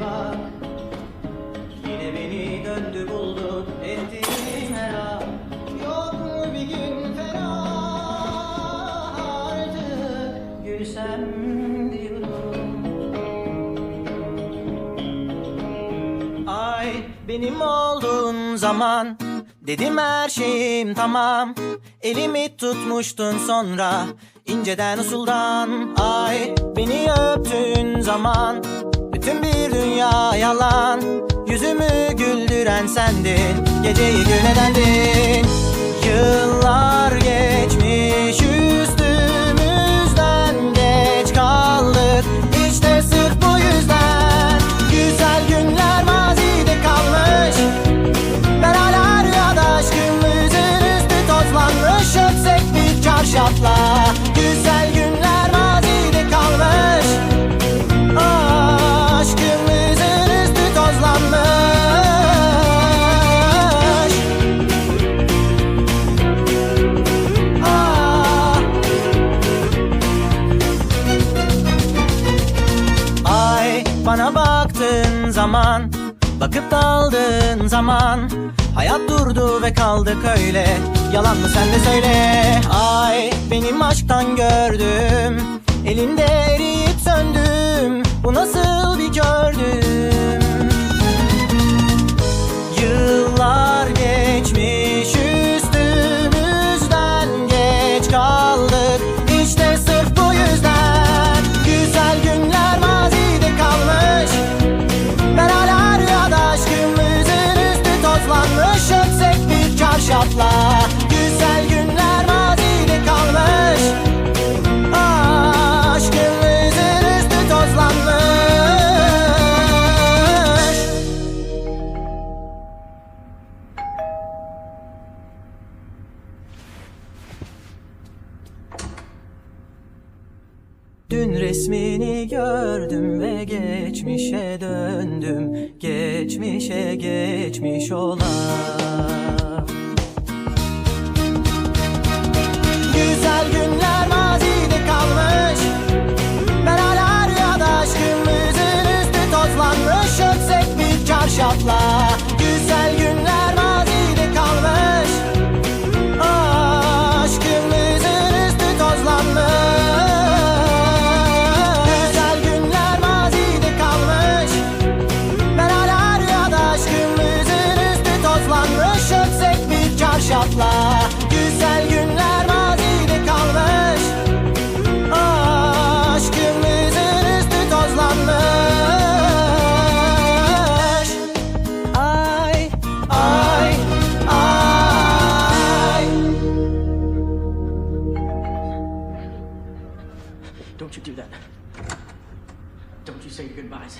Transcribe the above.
bak. Yine beni döndü buldu ettiğim her an. Yok mu bir gün ferah artık? Gülsem diyorum Ay benim olduğun zaman Dedim her şeyim tamam. Elimi tutmuştun sonra inceden usuldan. Ay beni öptüğün zaman Bütün bir dünya yalan Yüzümü güldüren sendin. Geceyi gün edendin. Yıllar geçmiş üstümüzden Geç kaldık. İşte sırf bu yüzden Güzel günler mazide kalmış. Ben hala rüyada aşkımızın üstü tozlanmış. Öpsek bir çarşafla bana baktığın zaman Bakıp daldığın zaman Hayat durdu ve kaldık öyle. Yalan mı sen de söyle. Ay benim aşktan gördüm Elinde eriyip söndüm. Bu nasıl bir gördüm çarşafla Güzel günler mazide kalmış. Aşkımızın üstü tozlanmış. Dün resmini gördüm ve geçmişe döndüm. Geçmişe geçmiş ola çarşafla Güzel günler mazide kalmış. Aşkımızın üstü tozlanmış. Güzel günler mazide kalmış. Ben hala rüyada aşkımızın üstü tozlanmış. Öpsek bir çarşafla then. Don't you say your goodbyes.